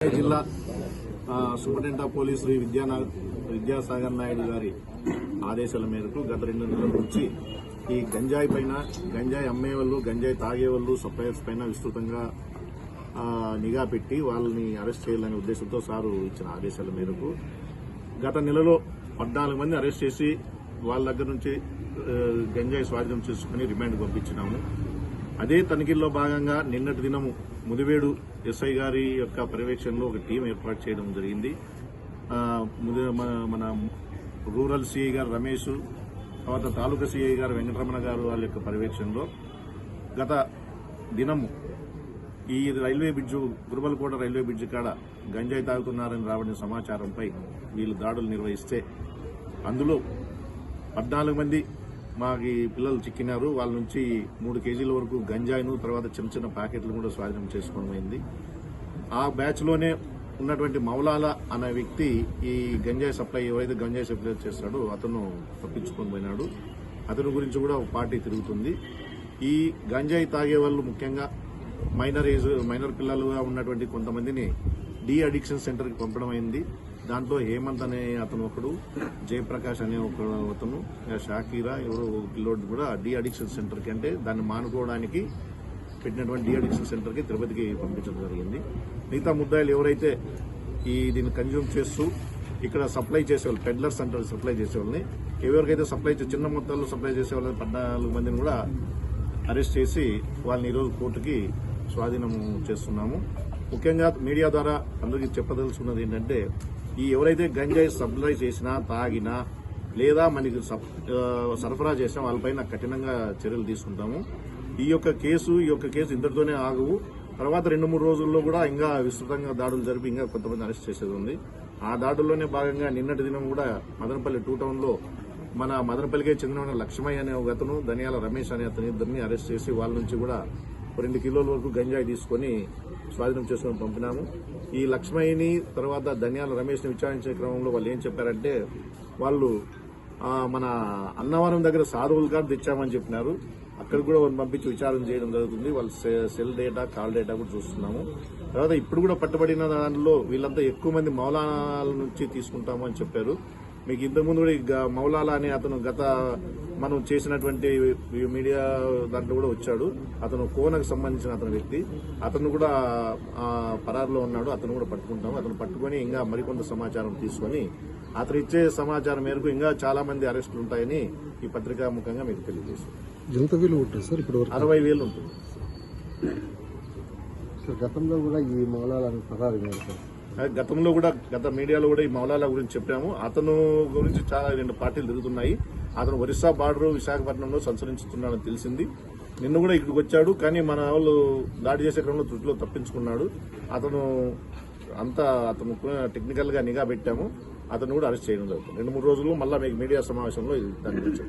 జిల్లా superintendent of police Shri విద్యానా విద్యాసాగర్ నాయుడు గారి ఆదేశాల మేరకు గత రెండు నెలల నుంచి ఈ గంజాయి పైన గంజాయి అమ్మేవాళ్ళు గంజాయి తాగేవాళ్ళు సప్లయర్స్ పైన విస్తృతంగా నిఘా పెట్టి వాళ్ళని అరెస్ట్ చేయాలనే ఉద్దేశంతో సారు ఇచ్చిన ఆదేశాల మేరకు గత నెలలో పద్నాలుగు మంది అరెస్ట్ చేసి వాళ్ళ దగ్గర నుంచి గంజాయి స్వాధీనం చేసుకుని రిమాండ్ పంపించినాము. అదే తనిఖీల్లో భాగంగా నిన్నటి దినము ముదివేడు ఎస్ఐ గారి యొక్క పర్యవేక్షణలో ఒక టీం ఏర్పాటు చేయడం జరిగింది. ముది- మన- మన రూరల్ సిఐ గారు రమేష్ తర్వాత తాలూకా సిఐ గారు వెంకటరమణ గారు వాళ్ళ యొక్క పర్యవేక్షణలో గత దినము ఈ railway bridge Gurubalakota railway bridge కాడ గంజాయి తాగుతున్నారని రావడం సమాచారంపై వీళ్ళు దాడులు నిర్వహిస్తే అందులో పద్నాలుగు మంది మాకు ఈ పిల్లలు చిక్కినారు. వాళ్ళ నుంచి మూడు కేజీల వరకు గంజాయిను తర్వాత చిన్న చిన్న ప్యాకెట్లు కూడా స్వాధీనం చేసుకోవడం అయింది. ఆ బ్యాచ్లోనే ఉన్నటువంటి మౌలాల అనే వ్యక్తి ఈ గంజాయి సప్లై ఏవైతే గంజాయి సప్లై చేస్తాడో అతను తప్పించుకొని పోయినాడు. అతని గురించి కూడా ఒక పార్టీ తిరుగుతుంది. ఈ గంజాయి తాగే వాళ్ళు ముఖ్యంగా మైనర్ ఏజ్ మైనర్ పిల్లలుగా ఉన్నటువంటి కొంతమందిని డి అడిక్షన్ సెంటర్కి పంపడం అయింది. దాంట్లో హేమంత్ అనే అతను ఒకడు జయప్రకాష్ అనే ఒక అతను షాకీరా ఎవరో ఒక పిల్లోడు కూడా డి అడిక్షన్ సెంటర్కి అంటే దాన్ని మానుకోవడానికి పెట్టినటువంటి డి అడిక్షన్ సెంటర్కి తిరుపతికి పంపించడం జరిగింది. మిగతా ముద్దాయిలు ఎవరైతే ఈ దీన్ని కన్జ్యూమ్ చేస్తూ ఇక్కడ సప్లై చేసేవాళ్ళు పెడ్లర్స్ అంటారు సప్లై చేసేవాళ్ళని ఎవరికైతే సప్లై చిన్న మొత్తాల్లో సప్లై చేసేవాళ్ళని పద్నాలుగు మందిని కూడా అరెస్ట్ చేసి వాళ్ళని ఈరోజు కోర్టుకి స్వాధీనం చేస్తున్నాము. ముఖ్యంగా మీడియా ద్వారా అందరికీ చెప్పదలుచుకున్నది ఏంటంటే ఈ ఎవరైతే గంజాయి సప్లై చేసినా తాగినా లేదా మనకి సప్- సరఫరా చేసినా వాళ్ళపైన కఠినంగా చర్యలు తీసుకుంటాము. ఈ యొక్క కేసు ఈ యొక్క కేసు ఇంతటితోనే ఆగవు. తర్వాత రెండు మూడు రోజుల్లో కూడా ఇంకా విస్తృతంగా దాడులు జరిపి ఇంకా కొంతమంది అరెస్ట్ చేసేది ఉంది. ఆ దాడుల్లోనే భాగంగా నిన్నటి దినం కూడా మదనపల్లి టూ టౌన్లో మన మదనపల్లికే చెందిన లక్ష్మయ్య అనే ఒక అతను ధనియాల రమేష్ అనే అతని ఇద్దరిని అరెస్ట్ చేసి వాళ్ళ నుంచి కూడా రెండు కిలోల వరకు గంజాయి తీసుకొని స్వాధీనం చేసుకుని పంపినాము. ఈ లక్ష్మయ్యని తర్వాత ధనియాల రమేష్ని విచారించే క్రమంలో వాళ్ళు ఏం చెప్పారంటే వాళ్ళు మన అన్నవరం దగ్గర సాధువులు కార్డు తెచ్చామని చెప్పినారు. అక్కడ కూడా వాళ్ళు పంపించి విచారణ చేయడం జరుగుతుంది. వాళ్ళ సె- సెల్ డేటా కాల్ డేటా కూడా చూస్తున్నాము. తర్వాత ఇప్పుడు కూడా పట్టుబడిన దానిలో వీళ్ళంతా ఎక్కువ మంది మౌలాల నుంచి తీసుకుంటాము అని చెప్పారు. మీకు ఇంతకుముందు కూడా మౌలాల అనే అతను గత మనం చేసినటువంటి మీడియా దాంట్లో కూడా వచ్చాడు. అతను కోనకు సంబంధించిన అతని వ్యక్తి. అతను కూడా ఆ, పరారులో ఉన్నాడు. అతను కూడా పట్టుకుంటాము. అతను పట్టుకొని ఇంకా మరికొంత సమాచారం తీసుకొని అతను ఇచ్చే సమాచారం మేరకు ఇంకా చాలా మంది అరెస్టులు ఉంటాయని ఈ పత్రికా ముఖంగా మీకు తెలియజేస్తుంది. ఎంత ఉంటుంది సార్ వరకు? అరవై వేలు ఉంటుంది. గతంలో కూడా ఈ మూలాలను సార్ అదే గతంలో కూడా గత మీడియాలో కూడా ఈ మౌలాల గురించి చెప్పాము. అతను గురించి చాలా రెండు పార్టీలు తిరుగుతున్నాయి. అతను ఒరిస్సా బార్డర్ విశాఖపట్నంలో సంచరించుతున్నాడని తెలిసింది. నిన్న కూడా ఇక్కడికి వచ్చాడు కానీ మన వాళ్ళు దాడి చేసే క్రమంలో త్రుటిలో తప్పించుకున్నాడు. అతను అంతా అతను టెక్నికల్గా నిఘా పెట్టాము. అతను కూడా అరెస్ట్ చేయడం జరుగుతుంది. రెండు మూడు రోజులు మళ్ళీ మీకు మీడియా సమావేశంలో ఇది దాని గురించి